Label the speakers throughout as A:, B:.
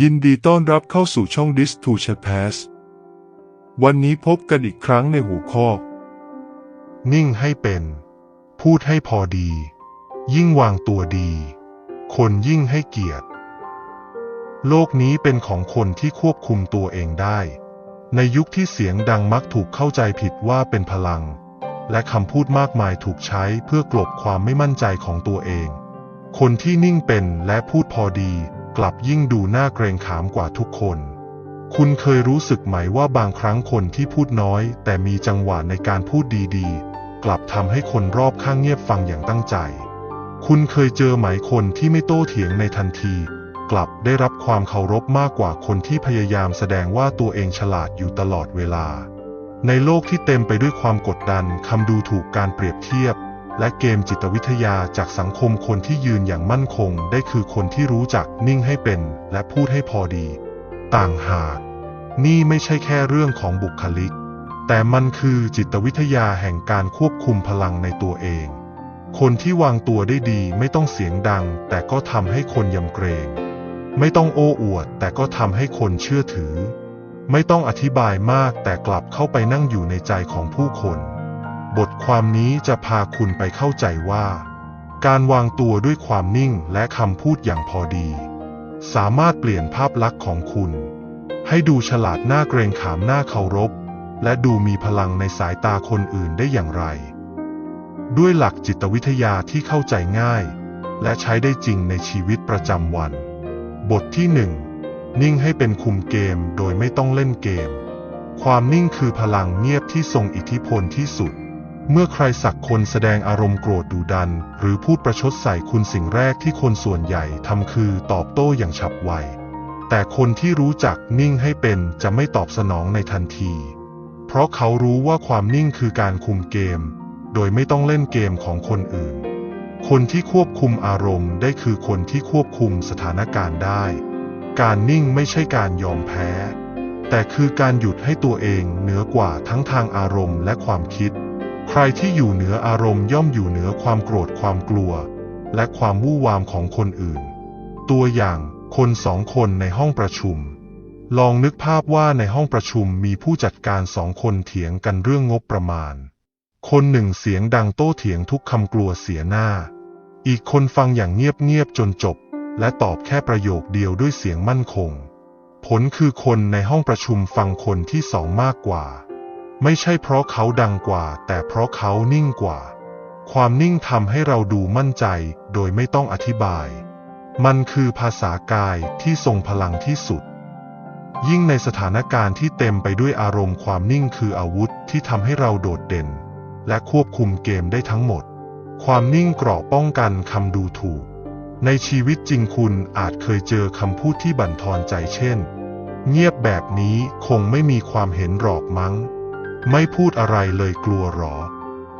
A: ยินดีต้อนรับเข้าสู่ช่อง Dis to Chat Pass วันนี้พบกันอีกครั้งในหัวข้อ
B: นิ่งให้เป็น พูดให้พอดี ยิ่งวางตัวดี คนยิ่งให้เกียรติ โลกนี้เป็นของคนที่ควบคุมตัวเองได้ ในยุคที่เสียงดังมักถูกเข้าใจผิดว่าเป็นพลัง และคำพูดมากมายถูกใช้เพื่อกลบความไม่มั่นใจของตัวเอง คนที่นิ่งเป็นและพูดพอดี กลับยิ่งดูน่าเกรงขามกว่าทุกคน คุณเคยรู้สึกไหมว่าบางครั้งคนที่พูดน้อย แต่มีจังหวะในการพูดดีๆ กลับทำให้คนรอบข้างเงียบฟังอย่างตั้งใจ คุณเคยเจอไหมคนที่ไม่โต้เถียงในทันที กลับได้รับความเคารพมากกว่าคนที่พยายามแสดงว่าตัวเองฉลาดอยู่ตลอดเวลา ในโลกที่เต็มไปด้วยความกดดันคำดูถูกการเปรียบเทียบ และเกมจิตวิทยาจากสังคมคนที่ยืนอย่างมั่นคงได้คือคนที่รู้จักนิ่งให้เป็น และพูดให้พอดี ต่างหาก นี่ไม่ใช่แค่เรื่องของบุคลิก แต่มันคือจิตวิทยาแห่งการควบคุมพลังในตัวเอง คนที่วางตัวได้ดีไม่ต้องเสียงดัง แต่ก็ทำให้คนยำเกรง ไม่ต้องโอ้อวด แต่ก็ทำให้คนเชื่อถือ ไม่ต้องอธิบายมากแต่กลับเข้าไปนั่งอยู่ในใจของผู้คน บทความนี้จะพาคุณไปเข้าใจว่า การวางตัวด้วยความนิ่งและคำพูดอย่างพอดี สามารถเปลี่ยนภาพลักษณ์ของคุณ ให้ดูฉลาดหน่าเกรงขามหน่าเคารพ และดูมีพลังในสายตาคนอื่นได้อย่างไร ด้วยหลักจิตวิทยาที่เข้าใจง่าย และใช้ได้จริงในชีวิตประจำวัน บทที่หนึ่งนิ่งให้เป็นคุมเกมโดยไม่ต้องเล่นเกม ความนิ่งคือพลังเงียบที่ทรงอิทธิพลที่สุด เมื่อใครสักคนแสดงอารมณ์โกรธดุดัน หรือพูดประชดใส่คุณสิ่งแรกที่คนส่วนใหญ่ทำคือตอบโต้อย่างฉับไว แต่คนที่รู้จักนิ่งให้เป็นจะไม่ตอบสนองในทันที เพราะเขารู้ว่าความนิ่งคือการคุมเกม โดยไม่ต้องเล่นเกมของคนอื่น คนที่ควบคุมอารมณ์ได้คือคนที่ควบคุมสถานการณ์ได้ การนิ่งไม่ใช่การยอมแพ้ แต่คือการหยุดให้ตัวเองเหนือกว่าทั้งทางอารมณ์และความคิด ใครที่อยู่เหนืออารมณ์ย่อมอยู่เหนือความโกรธความกลัว และความวู่วามของคนอื่น ตัวอย่างคนสองคนในห้องประชุม ลองนึกภาพว่าในห้องประชุมมีผู้จัดการสองคนเถียงกันเรื่องงบประมาณ คนหนึ่งเสียงดังโต้เถียงทุกคำกลัวเสียหน้า อีกคนฟังอย่างเงียบๆจนจบ และตอบแค่ประโยคเดียวด้วยเสียงมั่นคง ผลคือคนในห้องประชุมฟังคนที่สองมากกว่า ไม่ใช่เพราะเขาดังกว่า แต่เพราะเขานิ่งกว่า ความนิ่งทำให้เราดูมั่นใจ โดยไม่ต้องอธิบาย มันคือภาษากายที่ทรงพลังที่สุด ยิ่งในสถานการณ์ที่เต็มไปด้วยอารมณ์ความนิ่งคืออาวุธที่ทำให้เราโดดเด่น และควบคุมเกมได้ทั้งหมด ความนิ่งเกราะป้องกันคำดูถูก ในชีวิตจริงคุณอาจเคยเจอคำพูดที่บั่นทอนใจเช่น เงียบแบบนี้คงไม่มีความเห็นหรอกมั้ง ไม่พูดอะไรเลยกลัวหรอ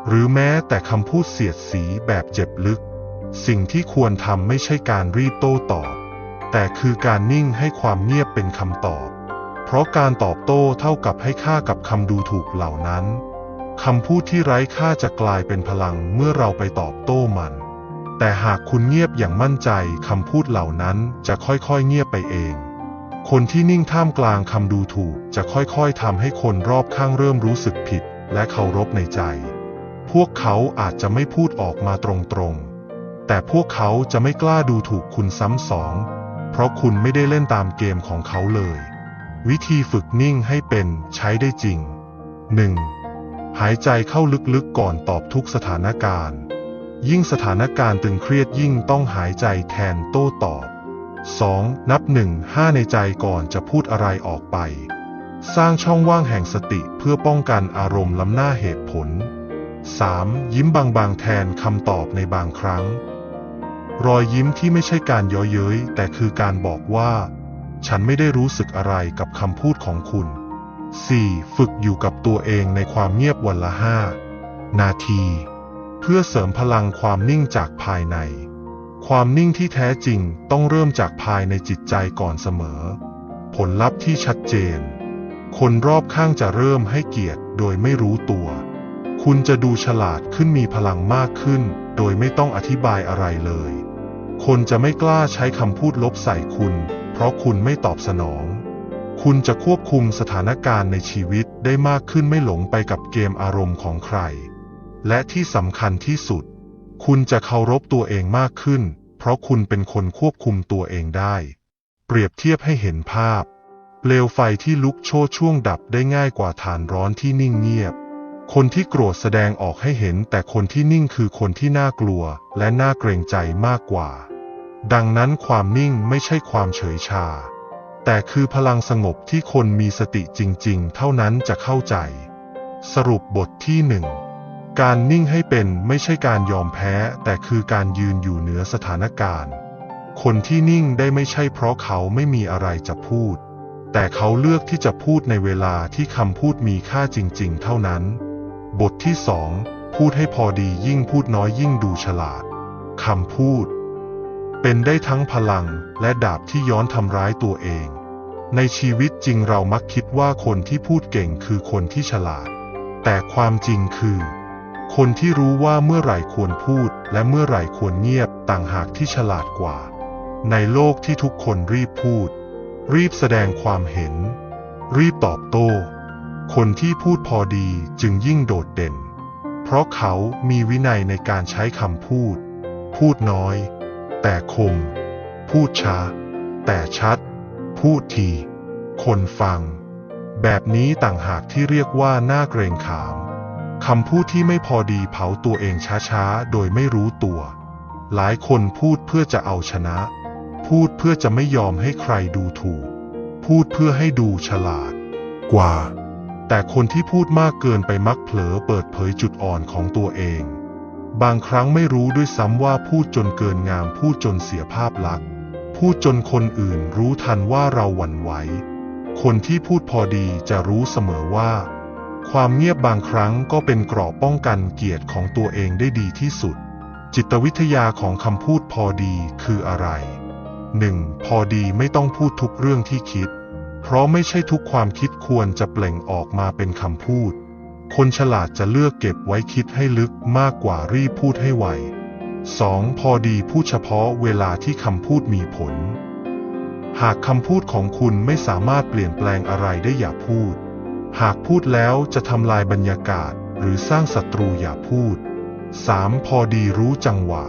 B: หรือแม้แต่คำพูดเสียดสีแบบเจ็บลึก สิ่งที่ควรทำไม่ใช่การรีบโต้ตอบ แต่คือการนิ่งให้ความเงียบเป็นคำตอบ เพราะการตอบโต้เท่ากับให้ค่ากับคำดูถูกเหล่านั้นคำพูดที่ไร้ค่าจะกลายเป็นพลังเมื่อเราไปตอบโต้มัน แต่หากคุณเงียบอย่างมั่นใจคำพูดเหล่านั้นจะค่อยๆเงียบไปเอง คนที่นิ่งท่ามกลางคำดูถูกจะค่อยๆทำให้คนรอบข้างเริ่มรู้สึกผิดและเคารพในใจ พวกเขาอาจจะไม่พูดออกมาตรงๆ แต่พวกเขาจะไม่กล้าดูถูกคุณซ้ำสอง เพราะคุณไม่ได้เล่นตามเกมของเขาเลย วิธีฝึกนิ่งให้เป็นใช้ได้จริง 1. หายใจเข้าลึกๆก่อนตอบทุกสถานการณ์ ยิ่งสถานการณ์ตึงเครียดยิ่งต้องหายใจแทนโต้ตอบ 2. นับหนึ่งห้าในใจก่อนจะพูดอะไรออกไป สร้างช่องว่างแห่งสติเพื่อป้องกันอารมณ์ล้ำหน้าเหตุผล 3. ยิ้มบางๆแทนคำตอบในบางครั้ง รอยยิ้มที่ไม่ใช่การย้อเย้ยแต่คือการบอกว่า ฉันไม่ได้รู้สึกอะไรกับคำพูดของคุณ 4. ฝึกอยู่กับตัวเองในความเงียบวันละห้านาที เพื่อเสริมพลังความนิ่งจากภายใน ความนิ่งที่แท้จริงต้องเริ่มจากภายในจิตใจก่อนเสมอ ผลลัพธ์ที่ชัดเจน คนรอบข้างจะเริ่มให้เกียรติโดยไม่รู้ตัว คุณจะดูฉลาดขึ้นมีพลังมากขึ้น โดยไม่ต้องอธิบายอะไรเลย คนจะไม่กล้าใช้คำพูดลบใส่คุณ เพราะคุณไม่ตอบสนอง คุณจะควบคุมสถานการณ์ในชีวิตได้มากขึ้นไม่หลงไปกับเกมอารมณ์ของใคร และที่สำคัญที่สุด คุณจะเคารพตัวเองมากขึ้น เพราะคุณเป็นคนควบคุมตัวเองได้ เปรียบเทียบให้เห็นภาพ เปลวไฟที่ลุกโชนช่วงดับได้ง่ายกว่าฐานร้อนที่นิ่งเงียบ คนที่โกรธแสดงออกให้เห็น แต่คนที่นิ่งคือคนที่น่ากลัว และน่าเกรงใจมากกว่า ดังนั้นความนิ่งไม่ใช่ความเฉยชา แต่คือพลังสงบที่คนมีสติจริง ๆ เท่านั้นจะเข้าใจ สรุปบทที่หนึ่ง การนิ่งให้เป็นไม่ใช่การยอมแพ้ แต่คือการยืนอยู่เหนือสถานการณ์ คนที่นิ่งได้ไม่ใช่เพราะเขาไม่มีอะไรจะพูด แต่เขาเลือกที่จะพูดในเวลาที่คำพูดมีค่าจริง ๆ เท่านั้น บทที่สองพูดให้พอดียิ่งพูดน้อยยิ่งดูฉลาดคำพูด เป็นได้ทั้งพลังและดาบที่ย้อนทำร้ายตัวเอง ในชีวิตจริงเรามักคิดว่าคนที่พูดเก่งคือคนที่ฉลาด แต่ความจริงคือ คนที่รู้ว่าเมื่อไหร่ควรพูด และเมื่อไหร่ควรเงียบต่างหากที่ฉลาดกว่า ในโลกที่ทุกคนรีบพูด รีบแสดงความเห็น รีบตอบโต้ คนที่พูดพอดีจึงยิ่งโดดเด่น เพราะเขามีวินัยในการใช้คำพูด พูดน้อย แต่คม พูดช้า แต่ชัด พูดที คนฟัง แบบนี้ต่างหากที่เรียกว่าหน่าเกรงขาม คำพูดที่ไม่พอดีเผาตัวเองช้าๆ โดยไม่รู้ตัว หลายคนพูดเพื่อจะเอาชนะ พูดเพื่อจะไม่ยอมให้ใครดูถูก พูดเพื่อให้ดูฉลาด กว่า แต่คนที่พูดมากเกินไปมักเผลอเปิดเผยจุดอ่อนของตัวเอง บางครั้งไม่รู้ด้วยซ้ำว่าพูดจนเกินงาม พูดจนเสียภาพลักษณ์ พูดจนคนอื่นรู้ทันว่าเราหวั่นไหว คนที่พูดพอดีจะรู้เสมอว่า ความเงียบบางครั้งก็เป็นเกราะป้องกันเกียรติของตัวเองได้ดีที่สุด จิตวิทยาของคำพูดพอดีคืออะไร 1. พอดีไม่ต้องพูดทุกเรื่องที่คิด เพราะไม่ใช่ทุกความคิดควรจะเปล่งออกมาเป็นคำพูด คนฉลาดจะเลือกเก็บไว้คิดให้ลึกมากกว่ารีบพูดให้ไว 2. พอดีพูดเฉพาะเวลาที่คำพูดมีผล หากคำพูดของคุณไม่สามารถเปลี่ยนแปลงอะไรได้อย่าพูด หากพูดแล้วจะทำลายบรรยากาศหรือสร้างศัตรูอย่าพูด 3. พอดีรู้จังหวะ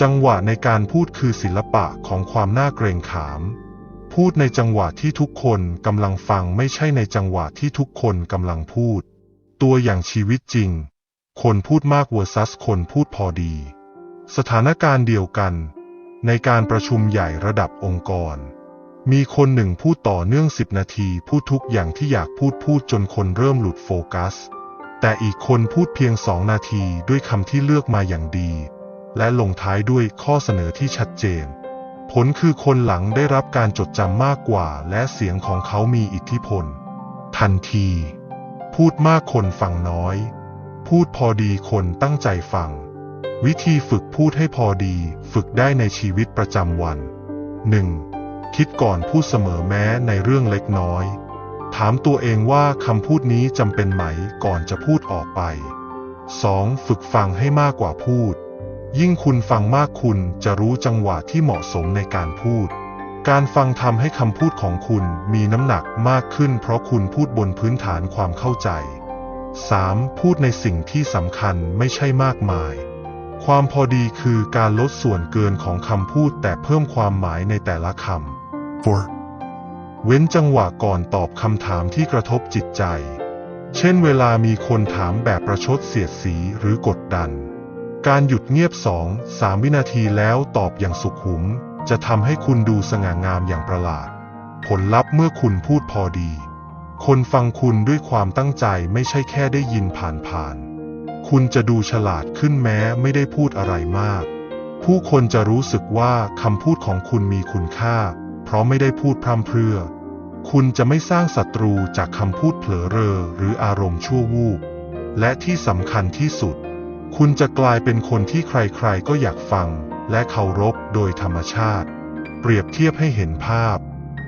B: จังหวะในการพูดคือศิลปะของความน่าเกรงขาม พูดในจังหวะที่ทุกคนกำลังฟังไม่ใช่ในจังหวะที่ทุกคนกำลังพูด ตัวอย่างชีวิตจริง คนพูดมาก vs คนพูดพอดี สถานการณ์เดียวกัน ในการประชุมใหญ่ระดับองค์กร มีคนหนึ่งพูดต่อเนื่องสิบนาทีพูดทุกอย่างที่อยากพูดพูดจนคนเริ่มหลุดโฟกัส แต่อีกคนพูดเพียงสองนาทีด้วยคำที่เลือกมาอย่างดี และลงท้ายด้วยข้อเสนอที่ชัดเจน ผลคือคนหลังได้รับการจดจำมากกว่า และเสียงของเขามีอิทธิพล ทันที พูดมากคนฟังน้อย พูดพอดีคนตั้งใจฟัง วิธีฝึกพูดให้พอดี ฝึกได้ในชีวิตประจำวัน 1. คิดก่อนพูดเสมอแม้ในเรื่องเล็กน้อย ถามตัวเองว่าคำพูดนี้จำเป็นไหมก่อนจะพูดออกไป 2. ฝึกฟังให้มากกว่าพูด ยิ่งคุณฟังมากคุณจะรู้จังหวะที่เหมาะสมในการพูด การฟังทำให้คำพูดของคุณมีน้ำหนักมากขึ้น เพราะคุณพูดบนพื้นฐานความเข้าใจ 3. พูดในสิ่งที่สำคัญไม่ใช่มากมาย ความพอดีคือการลดส่วนเกินของคำพูดแต่เพิ่มความหมายในแต่ละคำ 4. เว้นจังหวะก่อนตอบคำถามที่กระทบจิตใจ เช่นเวลามีคนถามแบบประชดเสียดสีหรือกดดัน การหยุดเงียบสองสามวินาทีแล้วตอบอย่างสุขุม จะทำให้คุณดูสง่างามอย่างประหลาด ผลลัพธ์เมื่อคุณพูดพอดี คนฟังคุณด้วยความตั้งใจไม่ใช่แค่ได้ยินผ่านๆ คุณจะดูฉลาดขึ้นแม้ไม่ได้พูดอะไรมาก ผู้คนจะรู้สึกว่าคำพูดของคุณมีคุณค่า เพราะไม่ได้พูดพร่ำเพรื่อ คุณจะไม่สร้างศัตรูจากคำพูดเผลอเรอหรืออารมณ์ชั่ววูบ และที่สำคัญที่สุด คุณจะกลายเป็นคนที่ใครๆก็อยากฟัง และเคารพโดยธรรมชาติ เปรียบเทียบให้เห็นภาพ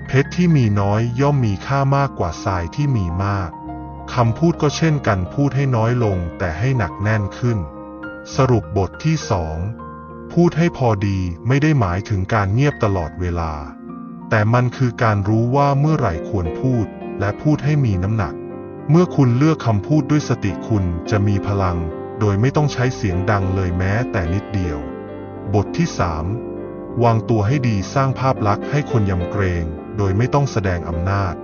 B: เพชรที่มีน้อยย่อมมีค่ามากกว่าทรายที่มีมากคำพูดก็เช่นกันพูดให้น้อยลงแต่ให้หนักแน่นขึ้น สรุปบทที่สองพูดให้พอดีไม่ได้หมายถึงการเงียบตลอดเวลา แต่มันคือการรู้ว่าเมื่อไหร่ควรพูด และพูดให้มีน้ำหนัก เมื่อคุณเลือกคำพูดด้วยสติคุณจะมีพลัง โดยไม่ต้องใช้เสียงดังเลยแม้แต่นิดเดียว บทที่ 3 วางตัวให้ดีสร้างภาพลักษณ์ให้คนยำเกรง โดยไม่ต้องแสดงอำนาจ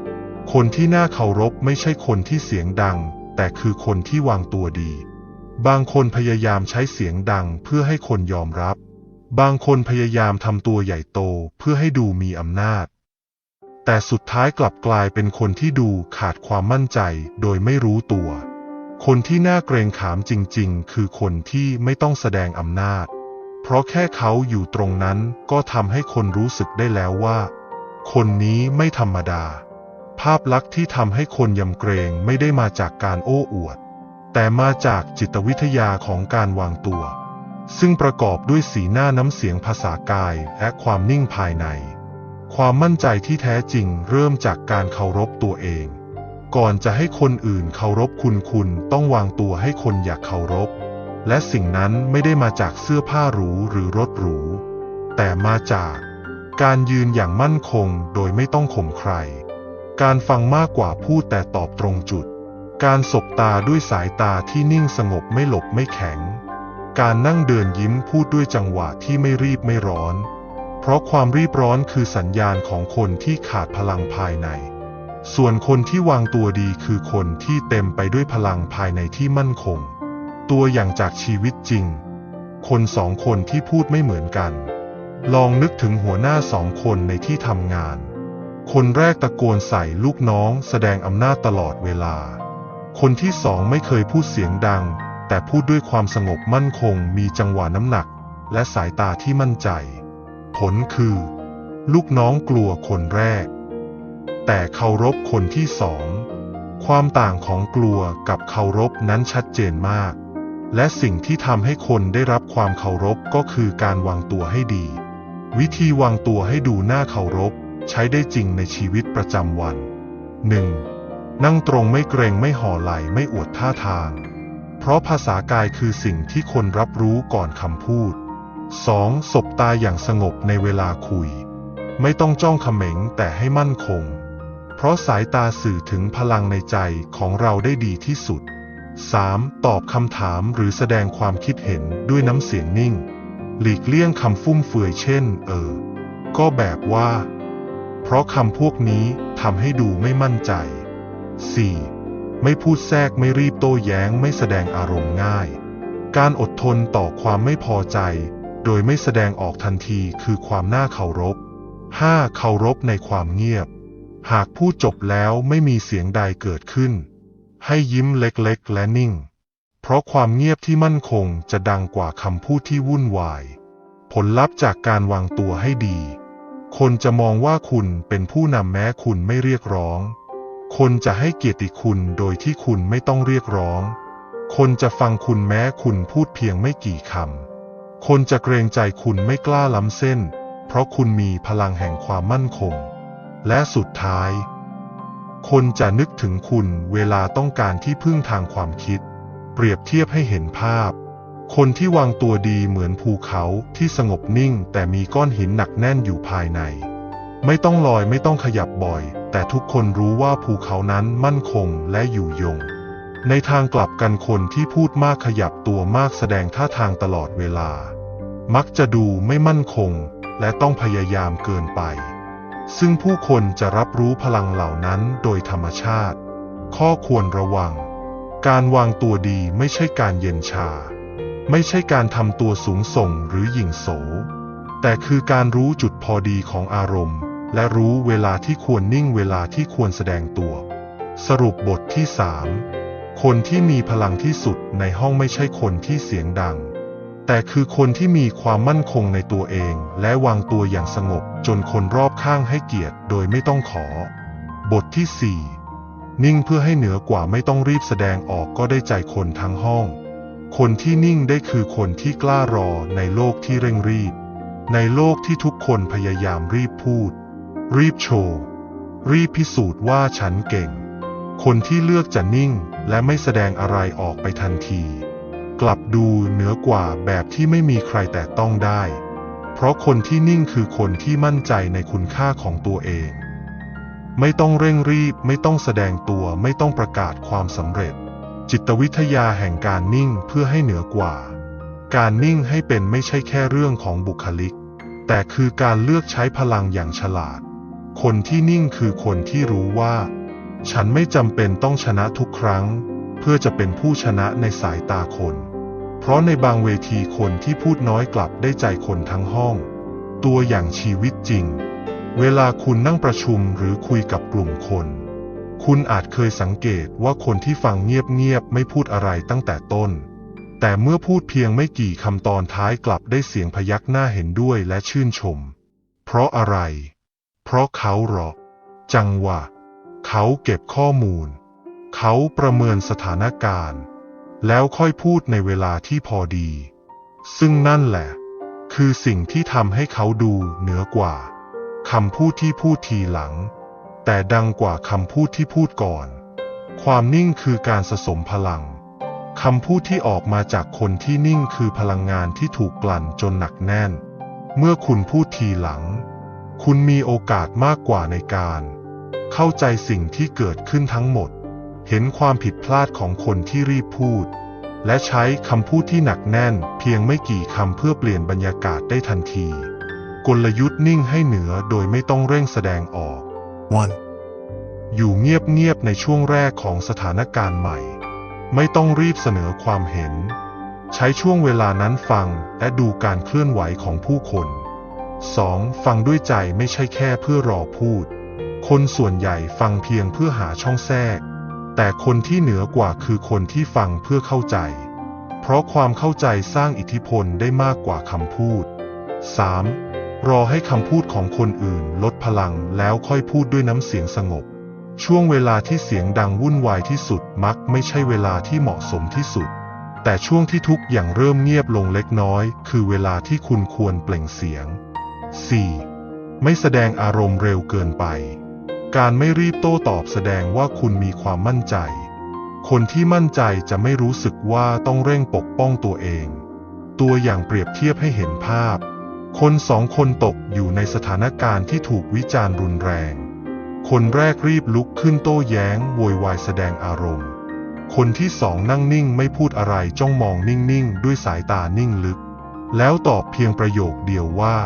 B: คนที่น่าเคารพไม่ใช่คนที่เสียงดัง แต่คือคนที่วางตัวดี บางคนพยายามใช้เสียงดังเพื่อให้คนยอมรับ บางคนพยายามทำตัวใหญ่โตเพื่อให้ดูมีอำนาจ แต่สุดท้ายกลับกลายเป็นคนที่ดูขาดความมั่นใจโดยไม่รู้ตัว คนที่น่าเกรงขามจริงๆ คือคนที่ไม่ต้องแสดงอำนาจ เพราะแค่เขาอยู่ตรงนั้นก็ทำให้คนรู้สึกได้แล้วว่า คนนี้ไม่ธรรมดา ภาพลักษณ์ที่ทำให้คนยำเกรงไม่ได้มาจากการโอ้อวด แต่มาจากจิตวิทยาของการวางตัว ซึ่งประกอบด้วยสีหน้าน้ำเสียงภาษากายและความนิ่งภายใน ความมั่นใจที่แท้จริงเริ่มจากการเคารพตัวเอง ก่อนจะให้คนอื่นเคารพคุณคุณต้องวางตัวให้คนอยากเคารพ และสิ่งนั้นไม่ได้มาจากเสื้อผ้าหรูหรือรถหรู แต่มาจากการยืนอย่างมั่นคงโดยไม่ต้องข่มใคร การฟังมากกว่าพูดแต่ตอบตรงจุด การสบตาด้วยสายตาที่นิ่งสงบไม่หลบไม่แข็ง การนั่งเดินยิ้มพูดด้วยจังหวะที่ไม่รีบไม่ร้อน เพราะความรีบร้อนคือสัญญาณของคนที่ขาดพลังภายใน ส่วนคนที่วางตัวดีคือคนที่เต็มไปด้วยพลังภายในที่มั่นคง ตัวอย่างจากชีวิตจริง คนสองคนที่พูดไม่เหมือนกัน ลองนึกถึงหัวหน้าสองคนในที่ทำงาน คนแรกตะโกนใส่ลูกน้องแสดงอำนาจตลอดเวลา คนที่สองไม่เคยพูดเสียงดัง แต่พูดด้วยความสงบมั่นคงมีจังหวะน้ำหนัก และสายตาที่มั่นใจ ผลคือ ลูกน้องกลัวคนแรก แต่เคารพคนที่สอง ความต่างของกลัวกับเคารพนั้นชัดเจนมาก และสิ่งที่ทำให้คนได้รับความเคารพก็คือการวางตัวให้ดี วิธีวางตัวให้ดูน่าเคารพใช้ได้จริงในชีวิตประจำวัน 1. นั่งตรงไม่เกรงไม่ห่อไหลไม่อวดท่าทาง เพราะภาษากายคือสิ่งที่คนรับรู้ก่อนคำพูด 2. สบตาอย่างสงบในเวลาคุย ไม่ต้องจ้องเขม็งแต่ให้มั่นคง เพราะสายตาสื่อถึงพลังในใจของเราได้ดีที่สุด 3. ตอบคำถามหรือแสดงความคิดเห็นด้วยน้ำเสียงนิ่ง หลีกเลี่ยงคำฟุ่มเฟือยเช่น เออ ก็แบบว่า เพราะคำพวกนี้ทำให้ดูไม่มั่นใจ 4. ไม่พูดแทรกไม่รีบโต้แย้งไม่แสดงอารมณ์ง่าย การอดทนต่อความไม่พอใจ โดยไม่แสดงออกทันทีคือความน่าเคารพ 5. เคารพในความเงียบ หากพูดจบแล้วไม่มีเสียงใดเกิดขึ้น ให้ยิ้มเล็กๆ และนิ่ง เพราะความเงียบที่มั่นคงจะดังกว่าคำพูดที่วุ่นวาย ผลลัพธ์จากการวางตัวให้ดี คนจะมองว่าคุณเป็นผู้นำแม้คุณไม่เรียกร้อง คนจะให้เกียรติคุณโดยที่คุณไม่ต้องเรียกร้อง คนจะฟังคุณแม้คุณพูดเพียงไม่กี่คำ คนจะเกรงใจคุณไม่กล้าล้ำเส้น เพราะคุณมีพลังแห่งความมั่นคง และสุดท้าย คนจะนึกถึงคุณเวลาต้องการที่พึ่งทางความคิด เปรียบเทียบให้เห็นภาพ คนที่วางตัวดีเหมือนภูเขาที่สงบนิ่งแต่มีก้อนหินหนักแน่นอยู่ภายใน ไม่ต้องลอยไม่ต้องขยับบ่อย แต่ทุกคนรู้ว่าภูเขานั้นมั่นคงและอยู่ยง ในทางกลับกันคนที่พูดมากขยับตัวมากแสดงท่าทางตลอดเวลา มักจะดูไม่มั่นคง และต้องพยายามเกินไป ซึ่งผู้คนจะรับรู้พลังเหล่านั้นโดยธรรมชาติ ข้อควรระวัง การวางตัวดีไม่ใช่การเย็นชา ไม่ใช่การทำตัวสูงส่งหรือหยิ่งโส แต่คือการรู้จุดพอดีของอารมณ์ และรู้เวลาที่ควรนิ่งเวลาที่ควรแสดงตัว สรุปบทที่3คนที่มีพลังที่สุดในห้องไม่ใช่คนที่เสียงดัง แต่คือคนที่มีความมั่นคงในตัวเอง และวางตัวอย่างสงบจนคนรอบข้างให้เกียรติโดยไม่ต้องขอ บทที่4นิ่งเพื่อให้เหนือกว่าไม่ต้องรีบแสดงออกก็ได้ใจคนทั้งห้อง คนที่นิ่งได้คือคนที่กล้ารอในโลกที่เร่งรีบ ในโลกที่ทุกคนพยายามรีบพูด รีบโชว์ รีบพิสูจน์ว่าฉันเก่ง คนที่เลือกจะนิ่งและไม่แสดงอะไรออกไปทันที กลับดูเหนือกว่าแบบที่ไม่มีใครแต่ต้องได้ เพราะคนที่นิ่งคือคนที่มั่นใจในคุณค่าของตัวเอง ไม่ต้องเร่งรีบไม่ต้องแสดงตัวไม่ต้องประกาศความสำเร็จ จิตวิทยาแห่งการนิ่งเพื่อให้เหนือกว่า การนิ่งให้เป็นไม่ใช่แค่เรื่องของบุคลิก แต่คือการเลือกใช้พลังอย่างฉลาด คนที่นิ่งคือคนที่รู้ว่า ฉันไม่จำเป็นต้องชนะทุกครั้ง เพื่อจะเป็นผู้ชนะในสายตาคน เพราะในบางเวทีคนที่พูดน้อยกลับได้ใจคนทั้งห้อง ตัวอย่างชีวิตจริง เวลาคุณนั่งประชุมหรือคุยกับกลุ่มคน คุณอาจเคยสังเกตว่าคนที่ฟังเงียบๆไม่พูดอะไรตั้งแต่ต้น แต่เมื่อพูดเพียงไม่กี่คำตอนท้ายกลับได้เสียงพยักหน้าเห็นด้วยและชื่นชม เพราะอะไร เพราะเขาหรอกจังหวะ เขาเก็บข้อมูล เขาประเมินสถานการณ์ แล้วค่อยพูดในเวลาที่พอดี ซึ่งนั่นแหละ คือสิ่งที่ทำให้เขาดูเหนือกว่าคำพูดที่พูดทีหลัง แต่ดังกว่าคำพูดที่พูดก่อน ความนิ่งคือการสะสมพลังคำพูดที่ออกมาจากคนที่นิ่งคือพลังงานที่ถูกกลั่นจนหนักแน่น เมื่อคุณพูดทีหลัง คุณมีโอกาสมากกว่าในการ เข้าใจสิ่งที่เกิดขึ้นทั้งหมด เห็นความผิดพลาดของคนที่รีบพูด และใช้คำพูดที่หนักแน่น เพียงไม่กี่คำเพื่อเปลี่ยนบรรยากาศได้ทันที กลยุทธ์นิ่งให้เหนือโดยไม่ต้องเร่งแสดงออก
A: one
B: อยู่เงียบๆในช่วงแรกของสถานการณ์ใหม่ ไม่ต้องรีบเสนอความเห็น ใช้ช่วงเวลานั้นฟังและดูการเคลื่อนไหวของผู้คน 2. ฟังด้วยใจไม่ใช่แค่เพื่อรอพูด คนส่วนใหญ่ฟังเพียงเพื่อหาช่องแทรก แต่คนที่เหนือกว่าคือคนที่ฟังเพื่อเข้าใจ เพราะความเข้าใจสร้างอิทธิพลได้มากกว่าคำพูด 3. รอให้คำพูดของคนอื่นลดพลังแล้วค่อยพูดด้วยน้ำเสียงสงบ ช่วงเวลาที่เสียงดังวุ่นวายที่สุดมักไม่ใช่เวลาที่เหมาะสมที่สุด แต่ช่วงที่ทุกอย่างเริ่มเงียบลงเล็กน้อย คือเวลาที่คุณควรเปล่งเสียง 4. ไม่แสดงอารมณ์เร็วเกินไป การไม่รีบโต้ตอบแสดงว่าคุณมีความมั่นใจ คนที่มั่นใจจะไม่รู้สึกว่าต้องเร่งปกป้องตัวเอง ตัวอย่างเปรียบเทียบให้เห็นภาพ คนสองคนตกอยู่ในสถานการณ์ที่ถูกวิจารณ์รุนแรง คนแรกรีบลุกขึ้นโต้แย้งโวยวายแสดงอารมณ์ คนที่สองนั่งนิ่งไม่พูดอะไรจ้องมองนิ่งๆ ด้วยสายตานิ่งลึก แล้วตอบเพียงประโยคเดียวว่า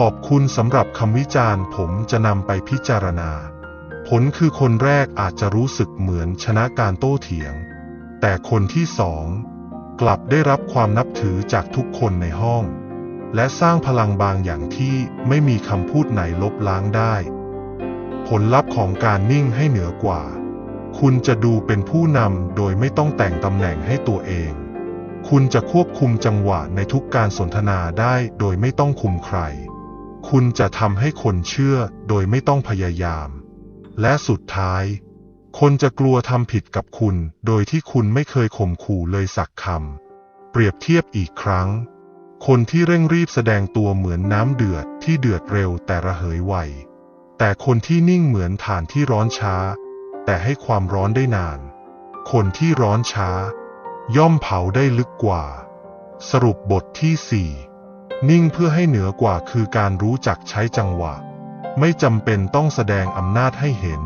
B: ขอบคุณสำหรับคำวิจารณ์ผมจะนำไปพิจารณา ผลคือคนแรกอาจจะรู้สึกเหมือนชนะการโต้เถียง แต่คนที่สองกลับได้รับความนับถือจากทุกคนในห้อง และสร้างพลังบางอย่างที่ไม่มีคำพูดไหนลบล้างได้ ผลลัพธ์ของการนิ่งให้เหนือกว่า คุณจะดูเป็นผู้นำโดยไม่ต้องแต่งตำแหน่งให้ตัวเอง คุณจะควบคุมจังหวะในทุกการสนทนาได้โดยไม่ต้องคุมใคร คุณจะทำให้คนเชื่อโดยไม่ต้องพยายาม และสุดท้าย คนจะกลัวทำผิดกับคุณ โดยที่คุณไม่เคยข่มขู่เลยสักคำ เปรียบเทียบอีกครั้ง คนที่เร่งรีบแสดงตัวเหมือนน้ำเดือดที่เดือดเร็วแต่ระเหยไว แต่คนที่นิ่งเหมือนถ่านที่ร้อนช้า แต่ให้ความร้อนได้นาน คนที่ร้อนช้า ย่อมเผาได้ลึกกว่า สรุปบทที่สี่ นิ่งเพื่อให้เหนือกว่าคือการรู้จักใช้จังหวะ ไม่จำเป็นต้องแสดงอำนาจให้เห็น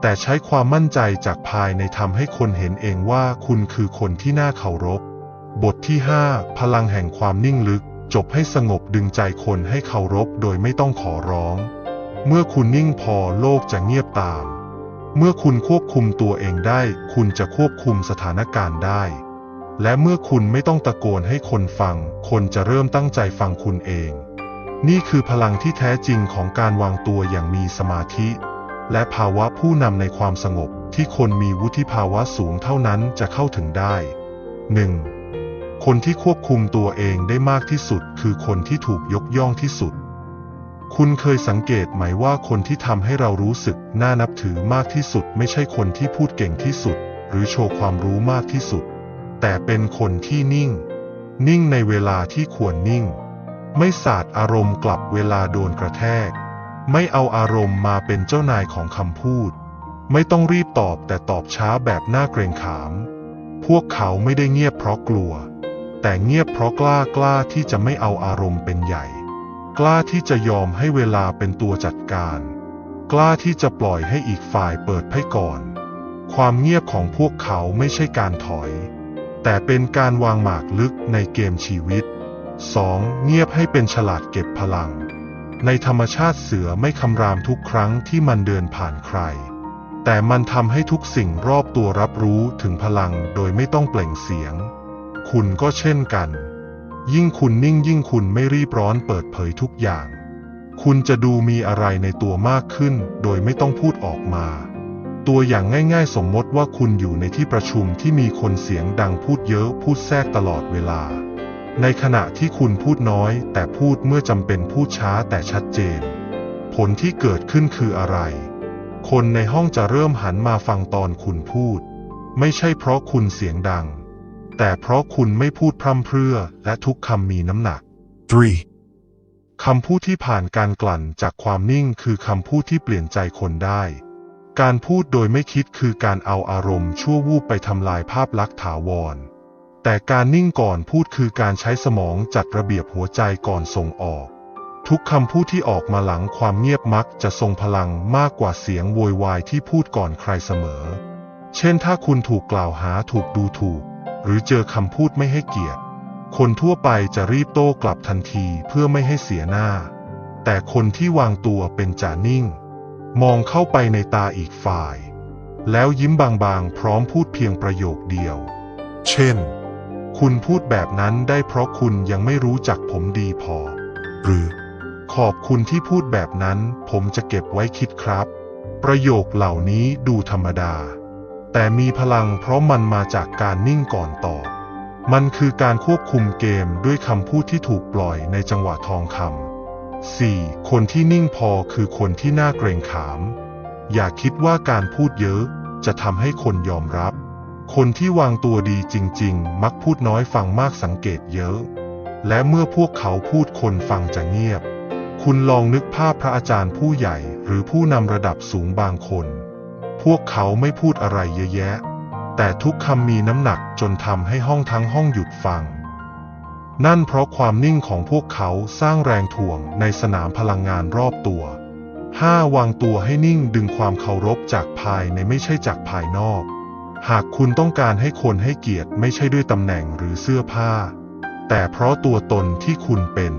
B: แต่ใช้ความมั่นใจจากภายในทำให้คนเห็นเองว่าคุณคือคนที่น่าเคารพ บทที่ 5 พลังแห่งความนิ่งลึก จบให้สงบดึงใจคนให้เคารพโดยไม่ต้องขอร้อง เมื่อคุณนิ่งพอโลกจะเงียบตาม เมื่อคุณควบคุมตัวเองได้ คุณจะควบคุมสถานการณ์ได้ และเมื่อคุณไม่ต้องตะโกนให้คนฟัง คนจะเริ่มตั้งใจฟังคุณเอง นี่คือพลังที่แท้จริงของการวางตัวอย่างมีสมาธิ และภาวะผู้นำในความสงบที่คนมีวุฒิภาวะสูงเท่านั้นจะเข้าถึงได้ 1. คนที่ควบคุมตัวเองได้มากที่สุด คือคนที่ถูกยกย่องที่สุด คุณเคยสังเกตไหมว่าคนที่ทำให้เรารู้สึกน่านับถือมากที่สุด ไม่ใช่คนที่พูดเก่งที่สุด หรือโชว์ความรู้มากที่สุด แต่เป็นคนที่นิ่ง นิ่งในเวลาที่ควรนิ่ง ไม่สาดอารมณ์กลับเวลาโดนกระแทก ไม่เอาอารมณ์มาเป็นเจ้านายของคำพูด ไม่ต้องรีบตอบแต่ตอบช้าแบบหน่าเกรงขาม พวกเขาไม่ได้เงียบเพราะกลัว แต่เงียบเพราะกล้ากล้าที่จะไม่เอาอารมณ์เป็นใหญ่ กล้าที่จะยอมให้เวลาเป็นตัวจัดการ กล้าที่จะปล่อยให้อีกฝ่ายเปิดไพ่ก่อน ความเงียบของพวกเขาไม่ใช่การถอย แต่เป็นการวางหมากลึกในเกมชีวิต 2. เงียบให้เป็นฉลาดเก็บพลัง ในธรรมชาติเสือไม่คำรามทุกครั้งที่มันเดินผ่านใคร แต่มันทำให้ทุกสิ่งรอบตัวรับรู้ถึงพลังโดยไม่ต้องเปล่งเสียง คุณก็เช่นกัน ยิ่งคุณนิ่งยิ่งคุณไม่รีบร้อนเปิดเผยทุกอย่าง คุณจะดูมีอะไรในตัวมากขึ้นโดยไม่ต้องพูดออกมา ตัวอย่างง่ายๆ สมมติว่าคุณอยู่ในที่ประชุมที่มีคนเสียงดังพูดเยอะพูดแทรกตลอดเวลา ในขณะที่คุณพูดน้อย แต่พูดเมื่อจำเป็นพูดช้าแต่ชัดเจน ผลที่เกิดขึ้นคืออะไร คนในห้องจะเริ่มหันมาฟังตอนคุณพูด ไม่ใช่เพราะคุณเสียงดัง แต่เพราะคุณไม่พูดพร่ำเพรื่อและทุกคำมีน้ำหนัก
A: 3.
B: คำพูดที่ผ่านการกลั่นจากความนิ่งคือคำพูดที่เปลี่ยนใจคนได้ การพูดโดยไม่คิดคือการเอาอารมณ์ชั่ววูบไปทำลายภาพลักษณ์ถาวร แต่การนิ่งก่อนพูดคือการใช้สมองจัดระเบียบหัวใจก่อนส่งออก ทุกคำพูดที่ออกมาหลังความเงียบมักจะทรงพลังมากกว่าเสียงโวยวายที่พูดก่อนใครเสมอ เช่นถ้าคุณถูกกล่าวหาถูกดูถูก หรือเจอคำพูดไม่ให้เกียรติ คนทั่วไปจะรีบโต้กลับทันทีเพื่อไม่ให้เสียหน้า แต่คนที่วางตัวเป็นจ่านิ่ง มองเข้าไปในตาอีกฝ่าย แล้วยิ้มบางๆ พร้อมพูดเพียงประโยคเดียว เช่น คุณพูดแบบนั้นได้เพราะคุณยังไม่รู้จักผมดีพอ หรือ ขอบคุณที่พูดแบบนั้น ผมจะเก็บไว้คิดครับ ประโยคเหล่านี้ดูธรรมดา แต่มีพลังเพราะมันมาจากการนิ่งก่อนตอบ มันคือการควบคุมเกมด้วยคำพูดที่ถูกปล่อยในจังหวะทองคำ 4. คนที่นิ่งพอคือคนที่น่าเกรงขาม อย่าคิดว่าการพูดเยอะจะทำให้คนยอมรับ คนที่วางตัวดีจริง ๆ มักพูดน้อยฟังมากสังเกตเยอะ และเมื่อพวกเขาพูดคนฟังจะเงียบ คุณลองนึกภาพพระอาจารย์ผู้ใหญ่หรือผู้นำระดับสูงบางคน พวกเขาไม่พูดอะไรเยอะแยะ แต่ทุกคำมีน้ำหนักจนทำให้ห้องทั้งห้องหยุดฟัง นั่นเพราะความนิ่งของพวกเขาสร้างแรงถ่วงในสนามพลังงานรอบตัว 5. วางตัวให้นิ่งดึงความเคารพจากภายในไม่ใช่จากภายนอก หากคุณต้องการให้คนให้เกียรติไม่ใช่ด้วยตำแหน่งหรือเสื้อผ้า แต่เพราะตัวตนที่คุณเป็น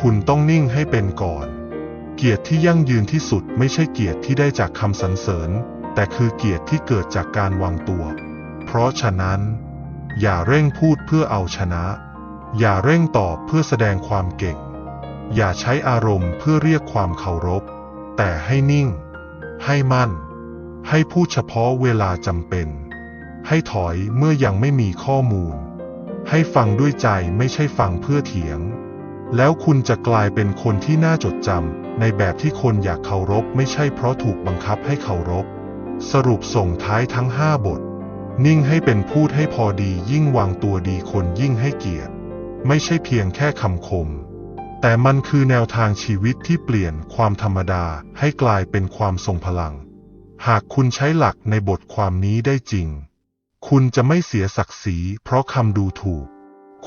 B: คุณต้องนิ่งให้เป็นก่อน เกียรติที่ยั่งยืนที่สุดไม่ใช่เกียรติที่ได้จากคำสรรเสริญ แต่คือเกียรติที่เกิดจากการวางตัว เพราะฉะนั้น อย่าเร่งพูดเพื่อเอาชนะ อย่าเร่งตอบเพื่อแสดงความเก่ง อย่าใช้อารมณ์เพื่อเรียกความเคารพ แต่ให้นิ่ง ให้มั่น ให้พูดเฉพาะเวลาจำเป็น ให้ถอยเมื่อยังไม่มีข้อมูล ให้ฟังด้วยใจไม่ใช่ฟังเพื่อเถียง แล้วคุณจะกลายเป็นคนที่น่าจดจำในแบบที่คนอยากเคารพไม่ใช่เพราะถูกบังคับให้เคารพ สรุปส่งท้ายทั้งห้าบท นิ่งให้เป็นพูดให้พอดียิ่งวางตัวดีคนยิ่งให้เกียรติ ไม่ใช่เพียงแค่คำคม แต่มันคือแนวทางชีวิตที่เปลี่ยนความธรรมดาให้กลายเป็นความทรงพลัง หากคุณใช้หลักในบทความนี้ได้จริง คุณจะไม่เสียศักดิ์ศรีเพราะคำดูถูก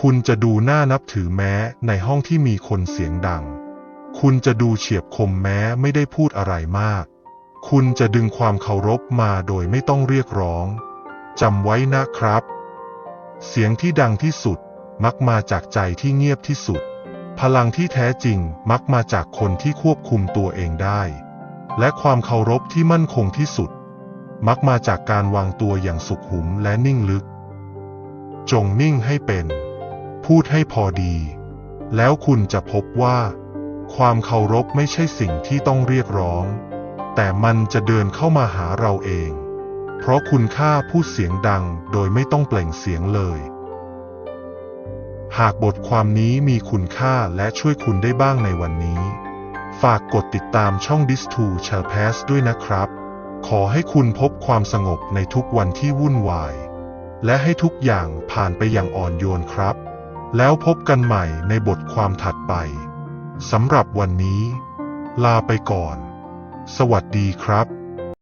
B: คุณจะดูน่านับถือแม้ในห้องที่มีคนเสียงดัง คุณจะดูเฉียบคมแม้ไม่ได้พูดอะไรมาก คุณจะดึงความเคารพมาโดยไม่ต้องเรียกร้องจำไว้นะครับ เสียงที่ดังที่สุด มักมาจากใจที่เงียบที่สุด พลังที่แท้จริงมักมาจากคนที่ควบคุมตัวเองได้ และความเคารพที่มั่นคงที่สุด มักมาจากการวางตัวอย่างสุขุมและนิ่งลึก จงนิ่งให้เป็น พูดให้พอดี แล้วคุณจะพบว่า ความเคารพไม่ใช่สิ่งที่ต้องเรียกร้อง แต่มันจะเดินเข้ามาหาเราเอง เพราะคุณค่าพูดเสียงดังโดยไม่ต้องเปล่งเสียงเลย หากบทความนี้มีคุณค่าและช่วยคุณได้บ้างในวันนี้ ฝากกดติดตามช่อง Dis to Shall Pass ด้วยนะครับ ขอให้คุณพบความสงบในทุกวันที่วุ่นวาย และให้ทุกอย่างผ่านไปอย่างอ่อนโยนครับ แล้วพบกันใหม่ในบทความถัดไปสำหรับวันนี้ ลาไปก่อน สวัสดีครับ